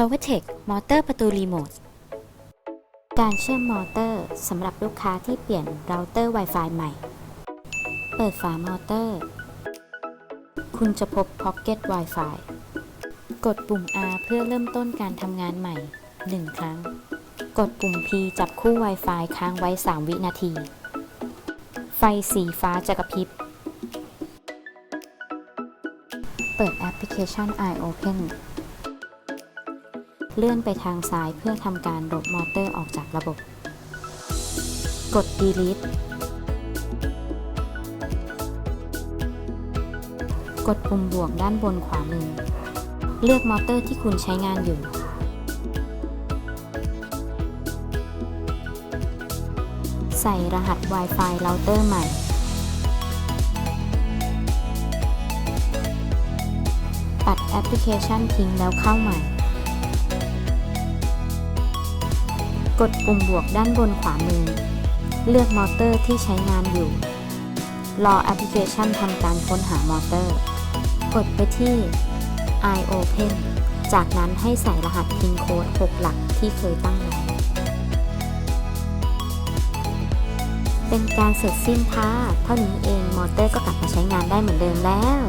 PowerTech มอเตอร์ประตูรีโมท การเชื่อมมอเตอร์สำหรับลูกค้าที่เปลี่ยนเราเตอร์ Wi-Fi ใหม่ เปิดฝามอเตอร์ คุณจะพบ Pocket Wi-Fi กดปุ่ม R เพื่อเริ่มต้นการทำงานใหม่ 1 ครั้ง กดปุ่ม P จับคู่ Wi-Fi ค้างไว้ 3 วินาที ไฟสีฟ้าจะกระพริบ เปิดแอปพลิเคชัน iOpen เลื่อนไปทางซ้ายเพื่อทำการลบมอเตอร์ออกจากระบบ กด delete กดปุ่มบวกด้านบนขวามือ เลือกมอเตอร์ที่คุณใช้งานอยู่ ใส่รหัส Wi-Fi เราเตอร์ใหม่ ปัดแอปพลิเคชันทิ้งแล้วเข้าใหม่ กดปุ่มบวกด้านบนขวามือ เลือกมอเตอร์ที่ใช้งานอยู่ รอแอปพลิเคชันทำการค้นหามอเตอร์ กดไปที่ iOpen จากนั้นให้ใส่รหัส PIN โค้ด 6 หลักที่เคยตั้งไว้ เป็นการเสร็จสิ้นค่ะ เท่านี้เองมอเตอร์ก็กลับมาใช้งานได้เหมือนเดิมแล้ว